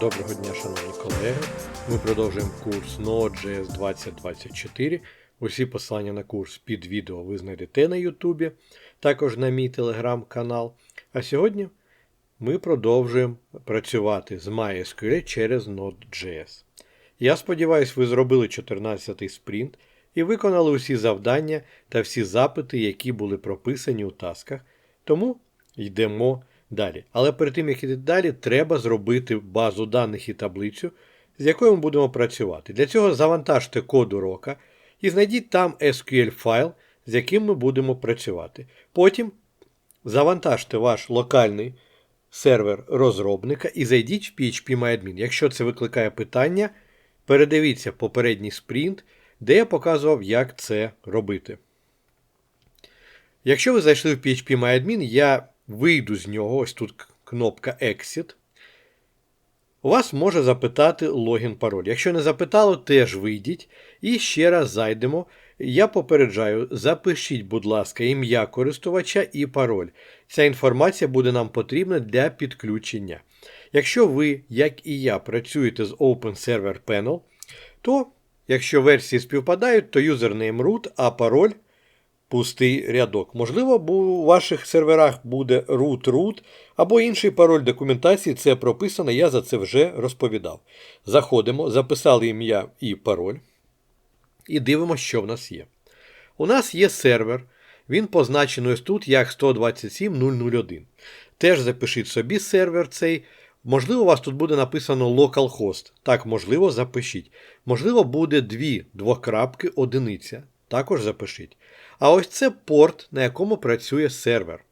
Доброго дня, шановні колеги. Ми продовжуємо курс Node.js 2024. Усі посилання на курс під відео ви знайдете на YouTube, також на мій телеграм-канал. А сьогодні ми продовжуємо працювати з MySQL через Node.js. Я сподіваюся, ви зробили 14-й спринт і виконали усі завдання та всі запити, які були прописані у тасках. Тому йдемо далі. Але перед тим, як йти далі, треба зробити базу даних і таблицю, з якою ми будемо працювати. Для цього завантажте код урока і знайдіть там SQL файл, з яким ми будемо працювати. Потім завантажте ваш локальний сервер розробника і зайдіть в PHP-MyAdmin. Якщо це викликає питання, передивіться попередній спринт, де я показував, як це робити. Якщо ви зайшли в PHP MyAdmin, я вийду з нього, ось тут кнопка Exit. У вас може запитати логін пароль. Якщо не запитало, теж вийдіть. І ще раз зайдемо. Я попереджаю, запишіть, будь ласка, ім'я користувача і пароль. Ця інформація буде нам потрібна для підключення. Якщо ви, як і я, працюєте з Open Server Panel, то, якщо версії співпадають, то юзернейм root, а пароль пустий рядок. Можливо, у ваших серверах буде root-root або інший пароль документації, це прописано, я за це вже розповідав. Заходимо, записали ім'я і пароль. І дивимося, що в нас є. У нас є сервер, він позначений ось тут як 127.001. Теж запишіть собі сервер цей. Можливо, у вас тут буде написано localhost. Так, можливо, запишіть. Можливо, буде дві двокрапки одиниця. Також запишіть. А ось це порт, на якому працює сервер.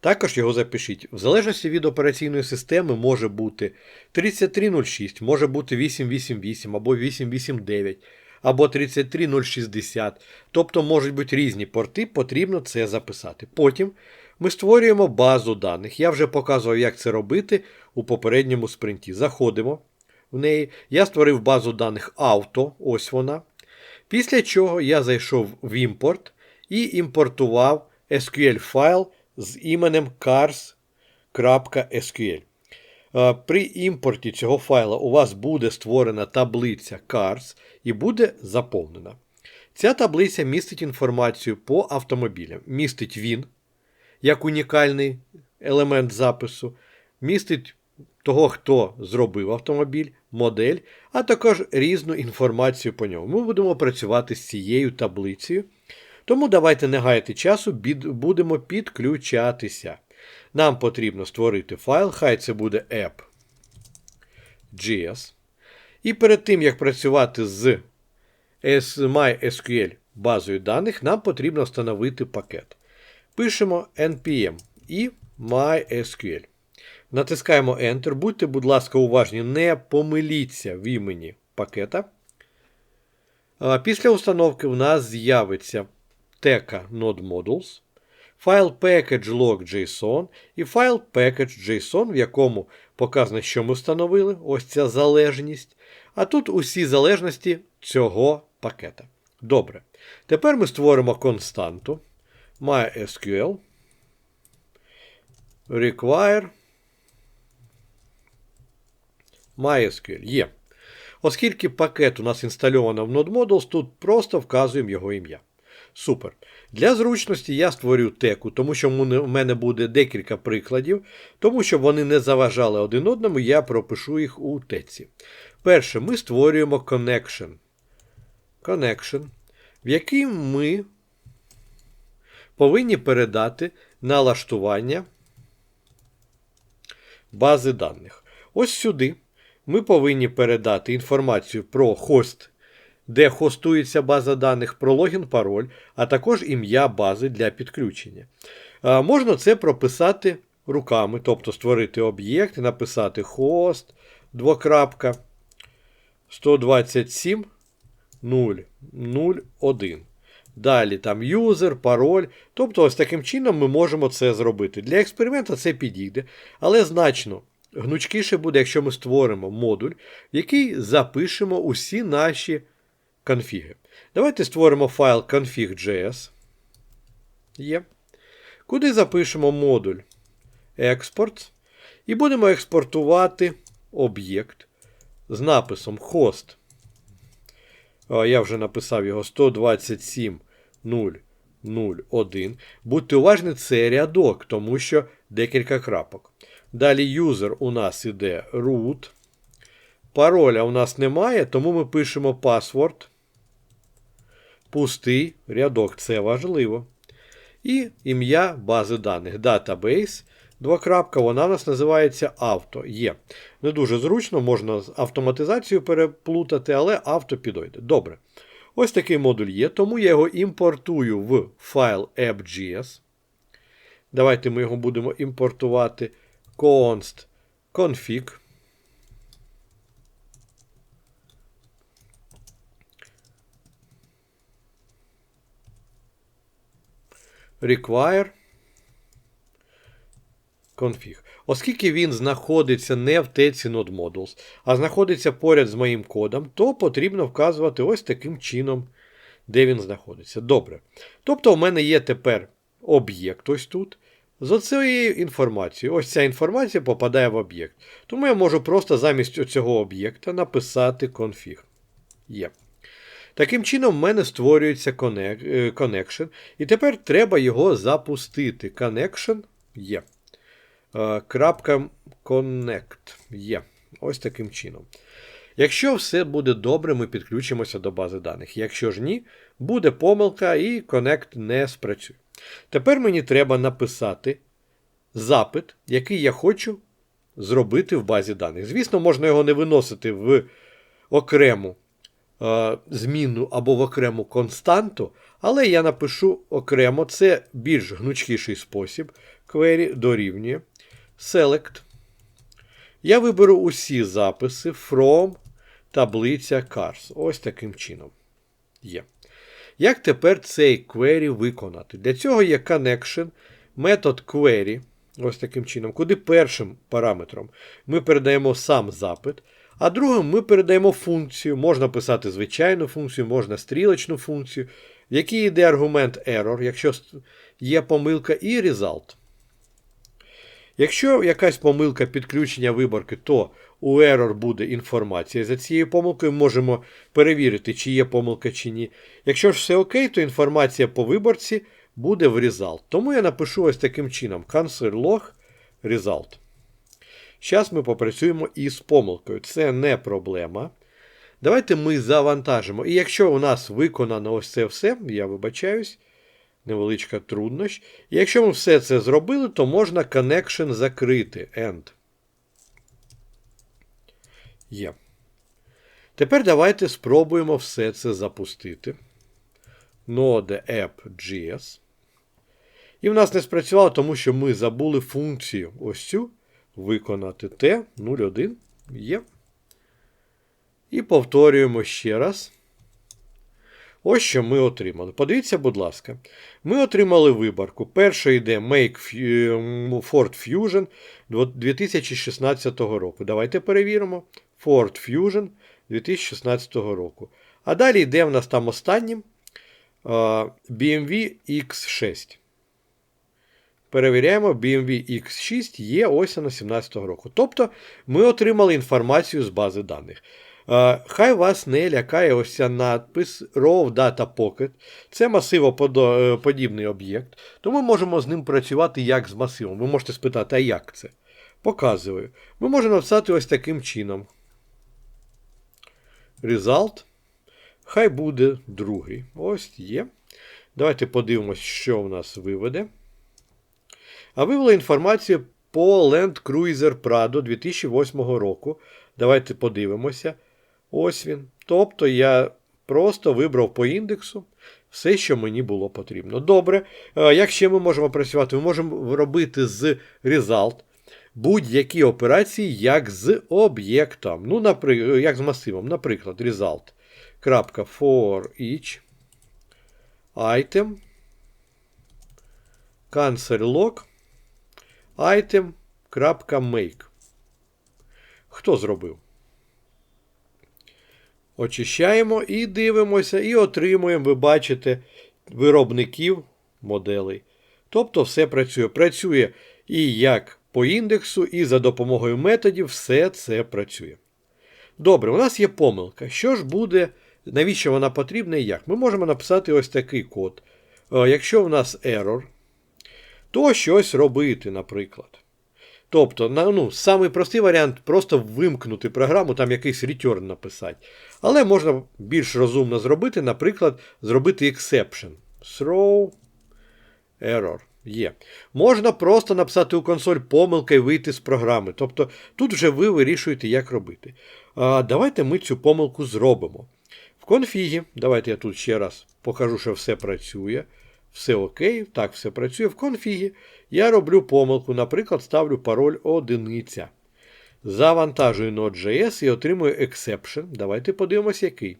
Також його запишіть. В залежності від операційної системи може бути 3306, може бути 888 або 889, або 33060. Тобто можуть бути різні порти, потрібно це записати. Потім ми створюємо базу даних. Я вже показував, як це робити у попередньому спринті. Заходимо в неї. Я створив базу даних авто, ось вона. Після чого я зайшов в імпорт і імпортував SQL файл з іменем cars.sql. При імпорті цього файла у вас буде створена таблиця cars і буде заповнена. Ця таблиця містить інформацію по автомобілям. Містить він як унікальний елемент запису, містить того, хто зробив автомобіль, модель, а також різну інформацію по ньому. Ми будемо працювати з цією таблицею. Тому давайте не гаяти часу, будемо підключатися. Нам потрібно створити файл, хай це буде app.js. І перед тим, як працювати з MySQL базою даних, нам потрібно встановити пакет. Пишемо npm і MySQL. Натискаємо Enter. Будьте, будь ласка, уважні, не помиліться в імені пакета. Після установки в нас з'явиться тека NodeModules, файл package.log.json і файл package.json, в якому показано, що ми встановили, ось ця залежність. А тут усі залежності цього пакета. Добре. Тепер ми створимо константу MySQL require MySQL є. Оскільки пакет у нас інстальовано в NodeModules, тут просто вказуємо його ім'я. Супер. Для зручності я створю теку, тому що в мене буде декілька прикладів, тому що вони не заважали один одному, я пропишу їх у теці. Перше, ми створюємо connection. Connection, в який ми повинні передати налаштування бази даних. Ось сюди ми повинні передати інформацію про хост де хостується база даних про логін, пароль, а також ім'я бази для підключення. Можна це прописати руками, тобто створити об'єкт і написати хост, двокрапка 127 001. Далі там юзер, пароль. Тобто, ось таким чином ми можемо це зробити. Для експерименту це підійде, але значно гнучкіше буде, якщо ми створимо модуль, в який запишемо усі наші конфіги. Давайте створимо файл config.js. Є. Куди запишемо модуль експорт. І будемо експортувати об'єкт з написом host. Я вже написав його 127.0.0.1. Будьте уважні, це рядок, тому що декілька крапок. Далі юзер у нас іде root. Пароля у нас немає, тому ми пишемо password. Пустий рядок, це важливо. І ім'я бази даних Database. Двокрапка, вона у нас називається авто. Є. Не дуже зручно, можна з автоматизацією переплутати, але авто підойде. Добре. Ось такий модуль є, тому я його імпортую в файл app.js. Давайте ми його будемо імпортувати const config. require config. Оскільки він знаходиться не в TC Node Modules, а знаходиться поряд з моїм кодом, то потрібно вказувати ось таким чином, де він знаходиться. Добре. Тобто, у мене є тепер об'єкт ось тут. З оцією інформацією. Ось ця інформація попадає в об'єкт. Тому я можу просто замість цього об'єкта написати config. Є. Таким чином, в мене створюється connection, і тепер треба його запустити. Connection є. Крапка Connect є. Ось таким чином. Якщо все буде добре, ми підключимося до бази даних. Якщо ж ні, буде помилка і Connect не спрацює. Тепер мені треба написати запит, який я хочу зробити в базі даних. Звісно, можна його не виносити в окрему е, зміну або в окрему константу, але я напишу окремо, це більш гнучкіший спосіб. Query дорівнює. Select. Я виберу усі записи from таблиця cars. Ось таким чином. Є. Як тепер цей query виконати? Для цього є connection, метод query. Ось таким чином, куди першим параметром ми передаємо сам запит, а другим ми передаємо функцію. Можна писати звичайну функцію, можна стрілочну функцію, в якій йде аргумент error, якщо є помилка, і result. Якщо якась помилка підключення виборки, то у error буде інформація. За цією помилкою можемо перевірити, чи є помилка чи ні. Якщо ж все окей, то інформація по виборці буде в result. Тому я напишу ось таким чином: cancel log result. Зараз ми попрацюємо із помилкою. Це не проблема. Давайте ми завантажимо. І якщо у нас виконано ось це все, я вибачаюсь невеличка труднощ. І якщо ми все це зробили, то можна connection закрити. End. Є. Тепер давайте спробуємо все це запустити. Node app.js. І в нас не спрацювало, тому що ми забули функцію ось цю виконати T01. Є. І повторюємо ще раз. Ось що ми отримали. Подивіться, будь ласка, ми отримали виборку. Перша йде Make Ford Fusion 2016 року. Давайте перевіримо. Ford Fusion 2016 року. А далі йде в нас там останнім BMW X6. Перевіряємо, BMW X6 є ось на 2017 року. Тобто ми отримали інформацію з бази даних. Хай вас не лякає ось ця надпис Raw Data Pocket. Це масивоподібний об'єкт, то ми можемо з ним працювати як з масивом. Ви можете спитати, а як це? Показую. Ми можемо написати ось таким чином. Result. Хай буде другий. Ось є. Давайте подивимось, що в нас виведе. А вивела інформацію по Land Cruiser Prado 2008 року. Давайте подивимося. Ось він. Тобто я просто вибрав по індексу все, що мені було потрібно. Добре. Як ще ми можемо працювати? Ми можемо робити з result будь-які операції, як з об'єктом. Ну, наприклад, як з масивом. Наприклад, result. for each item. Cancel log. Item.make. Хто зробив? Очищаємо і дивимося, і отримуємо, ви бачите, виробників моделей. Тобто все працює. Працює і як по індексу, і за допомогою методів все це працює. Добре, у нас є помилка. Що ж буде, навіщо вона потрібна і як? Ми можемо написати ось такий код. Е, Якщо у нас error, то щось робити, наприклад. Тобто, ну, самий простий варіант просто вимкнути програму, там якийсь return написати. Але можна більш розумно зробити, наприклад, зробити exception. Throw error. Є. Можна просто написати у консоль помилка і вийти з програми. Тобто тут вже ви вирішуєте, як робити. А, давайте ми цю помилку зробимо. В конфігі, давайте я тут ще раз покажу, що все працює. Все окей, так, все працює. В конфігі я роблю помилку, наприклад, ставлю пароль одиниця. Завантажую Node.js і отримую exception. Давайте подивимось, який.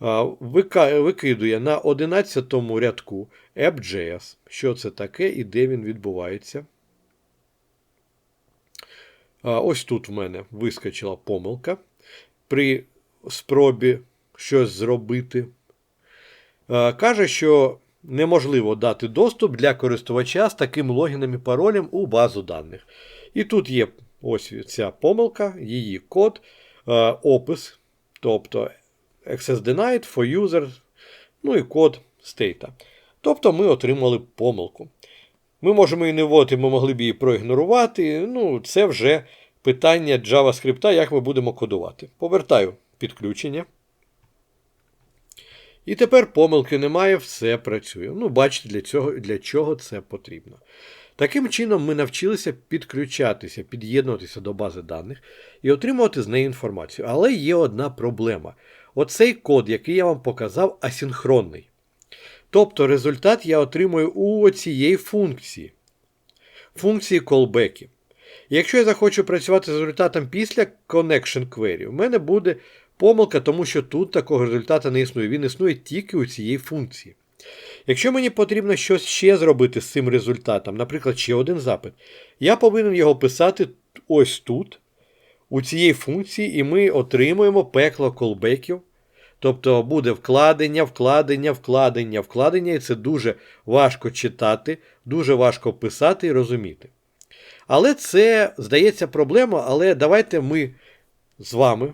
Викидує на 11 рядку app.js. Що це таке і де він відбувається. Ось тут в мене вискочила помилка при спробі щось зробити. Каже, що неможливо дати доступ для користувача з таким логіном і паролем у базу даних. І тут є ось ця помилка, її код, е, опис, тобто access denied for user, ну і код state. Тобто ми отримали помилку. Ми можемо її не вводити, ми могли б її проігнорувати. Ну, це вже питання JavaScript, як ми будемо кодувати. Повертаю підключення. І тепер помилки немає, все працює. Ну, бачите, для, цього, для чого це потрібно. Таким чином, ми навчилися підключатися, під'єднуватися до бази даних і отримувати з неї інформацію. Але є одна проблема. Оцей код, який я вам показав, асинхронний. Тобто результат я отримую у цієї функції. Функції callback. Якщо я захочу працювати з результатом після connection query, у мене буде помилка, тому що тут такого результату не існує. Він існує тільки у цієї функції. Якщо мені потрібно щось ще зробити з цим результатом, наприклад, ще один запит, я повинен його писати ось тут, у цій функції, і ми отримуємо пекло колбеків. Тобто буде вкладення, вкладення, вкладення, вкладення, і це дуже важко читати, дуже важко писати і розуміти. Але це, здається, проблема, але давайте ми з вами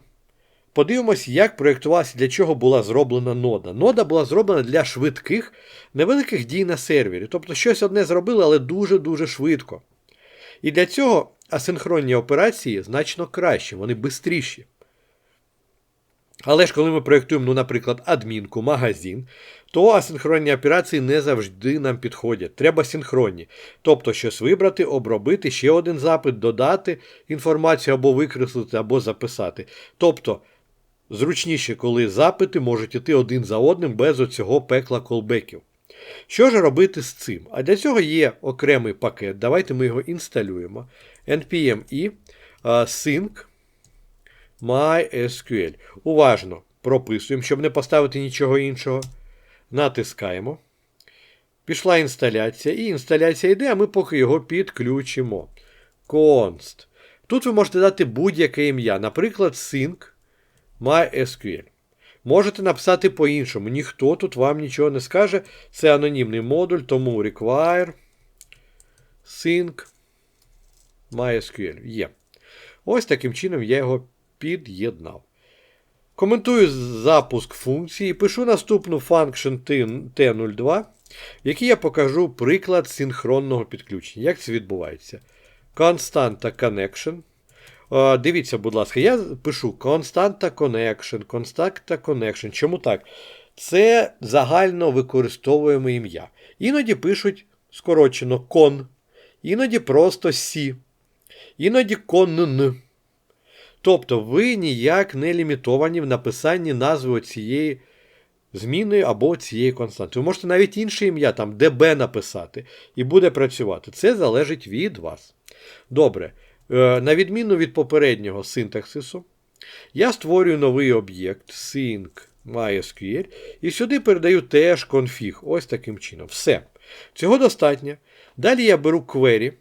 подивимось, як проєктувалася, для чого була зроблена нода. Нода була зроблена для швидких, невеликих дій на сервері. Тобто щось одне зробили, але дуже-дуже швидко. І для цього асинхронні операції значно краще, вони швидші. Але ж коли ми проєктуємо, ну, наприклад, адмінку, магазин, то асинхронні операції не завжди нам підходять. Треба синхронні. Тобто щось вибрати, обробити, ще один запит, додати інформацію або викреслити, або записати. Тобто зручніше, коли запити можуть іти один за одним без оцього пекла колбеків. Що ж робити з цим? А для цього є окремий пакет. Давайте ми його інсталюємо. npm-i sync MySQL. Уважно прописуємо, щоб не поставити нічого іншого. Натискаємо. Пішла інсталяція. І інсталяція йде, а ми поки його підключимо. Const. Тут ви можете дати будь-яке ім'я. Наприклад, sync MySQL. Можете написати по-іншому. Ніхто тут вам нічого не скаже. Це анонімний модуль, тому require sync MySQL. Є. Ось таким чином я його під'єднав. Коментую запуск функції, пишу наступну function T02, в якій я покажу приклад синхронного підключення. Як це відбувається? Constanta connection. Дивіться, будь ласка, я пишу Constanta connection, Constanta connection. Чому так? Це загально використовуємо ім'я. Іноді пишуть скорочено con, іноді просто C, іноді con. Тобто ви ніяк не лімітовані в написанні назви цієї зміни або цієї константи. Ви можете навіть інше ім'я, там DB написати, і буде працювати. Це залежить від вас. Добре. Е, На відміну від попереднього синтаксису, я створюю новий об'єкт sync MySQL, і сюди передаю теж config. Ось таким чином. Все. Цього достатньо. Далі я беру query.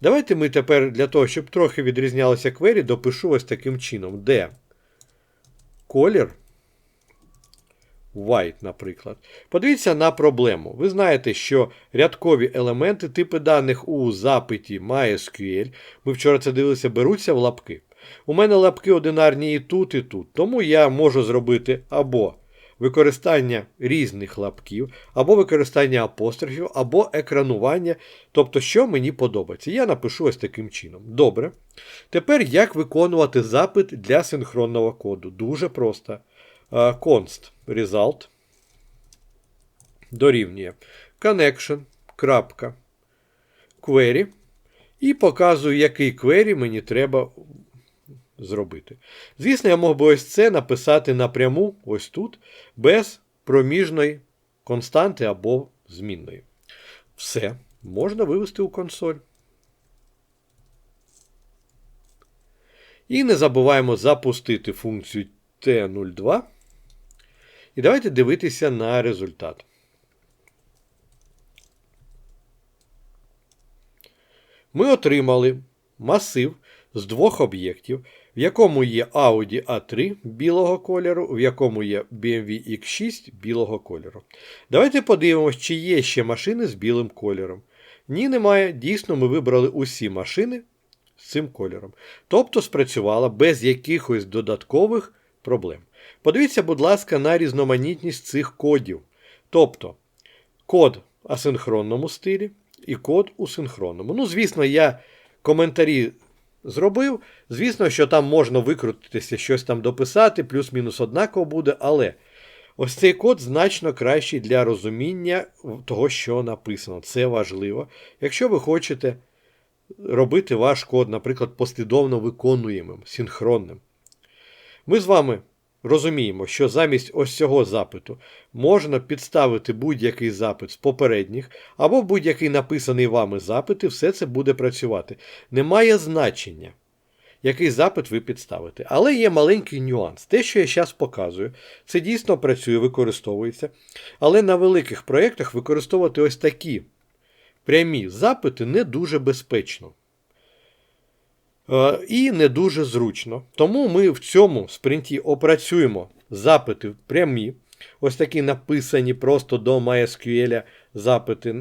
Давайте ми тепер для того, щоб трохи відрізнялося query, допишу ось таким чином, де колір white, наприклад. Подивіться на проблему. Ви знаєте, що рядкові елементи, типи даних у запиті MySQL, ми вчора це дивилися, беруться в лапки. У мене лапки одинарні і тут, і тут. Тому я можу зробити або використання різних лапків, або використання апострофів, або екранування. Тобто, що мені подобається. Я напишу ось таким чином. Добре. Тепер як виконувати запит для синхронного коду? Дуже просто. Е, Const result дорівнює connection. query. І показую, який query мені треба зробити. Звісно, я мог би ось це написати напряму, ось тут, без проміжної константи або змінної. Все, можна вивести у консоль. І не забуваємо запустити функцію T02. І давайте дивитися на результат. Ми отримали масив з двох об'єктів, в якому є Audi A3 білого кольору, в якому є BMW X6 білого кольору. Давайте подивимось, чи є ще машини з білим кольором. Ні, немає. Дійсно, ми вибрали усі машини з цим кольором. Тобто спрацювала без якихось додаткових проблем. Подивіться, будь ласка, на різноманітність цих кодів. Тобто, код асинхронному стилі і код у синхронному. Ну, звісно, я коментарі зробив. Звісно, що там можна викрутитися, щось там дописати, плюс-мінус однаково буде, але ось цей код значно кращий для розуміння того, що написано. Це важливо. Якщо ви хочете робити ваш код, наприклад, послідовно виконуємим, синхронним. Ми з вами розуміємо, що замість ось цього запиту можна підставити будь-який запит з попередніх, або будь-який написаний вами запит, і все це буде працювати. Немає значення, який запит ви підставите. Але є маленький нюанс. Те, що я зараз показую, це дійсно працює, використовується. Але на великих проєктах використовувати ось такі прямі запити не дуже безпечно. Е, І не дуже зручно. Тому ми в цьому спринті опрацюємо запити прямі, ось такі написані просто до MySQL запити.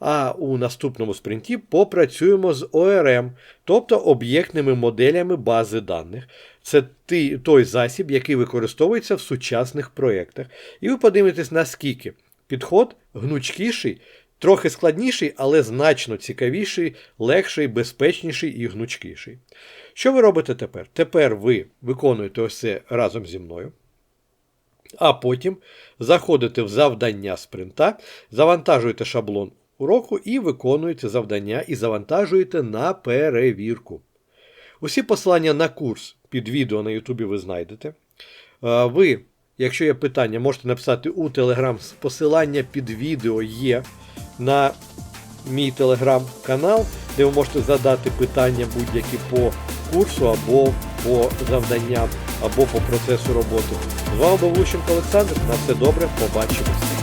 А у наступному спринті попрацюємо з ORM, тобто об'єктними моделями бази даних. Це той засіб, який використовується в сучасних проєктах. І ви подивитесь, наскільки підход гнучкіший, трохи складніший, але значно цікавіший, легший, безпечніший і гнучкіший. Що ви робите тепер? Тепер ви виконуєте ось це разом зі мною. А потім заходите в завдання спринта, завантажуєте шаблон уроку і виконуєте завдання і завантажуєте на перевірку. Усі посилання на курс під відео на Ютубі ви знайдете. Ви, якщо є питання, можете написати у Телеграм. Посилання під відео є на мій телеграм-канал, де ви можете задати питання будь-які по курсу або по завданням, або по процесу роботи. З вами був Лущенко Олександр. На все добре, побачимось.